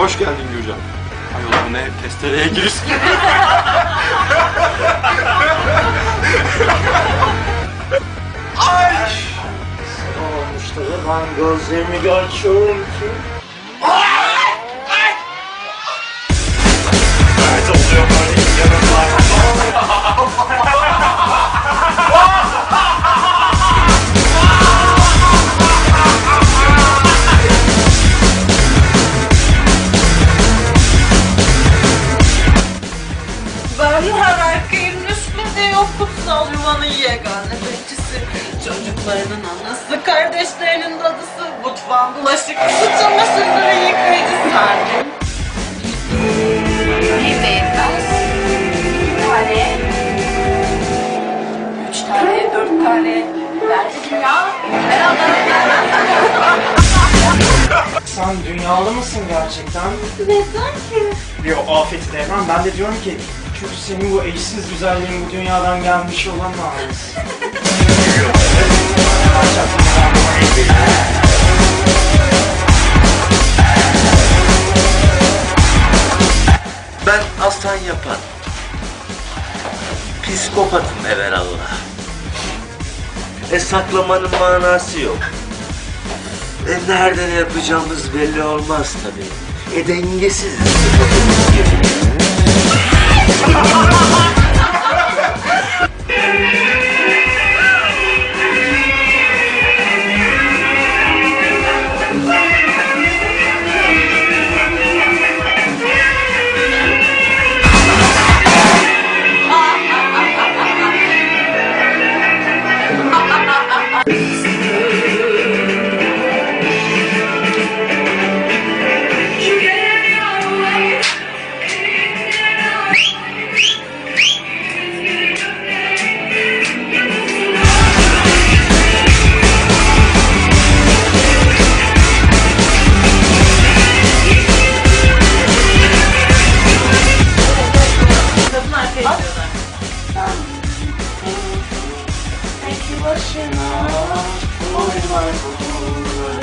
Hoş geldin Gürcan. Ayol bu ne? Testereye giriş. Ay! olmuştu ben gözlerimi görüyorum ki. Her erkeğin üstünde yok kutsal yuvanın yegane bekçisi. Çocuklarının anası, kardeşlerinin dadısı, mutfağın bulaşıkçısı, çamaşırları yıkayıcı sendim. Bir tane. Üç tane, dört tane. Verdi dünya. Beraber Sen dünyalı mısın gerçekten? Neden ki? Yo afeti demem. Ben de diyorum ki çünkü senin bu eşsiz güzelliğin bu dünyadan gelmiş olamaz. Ben aslan yapan. Psikopatım evelallah. E saklamanın manası yok. E nerede ne yapacağımız belli olmaz tabii. E dengesiz. başına my vay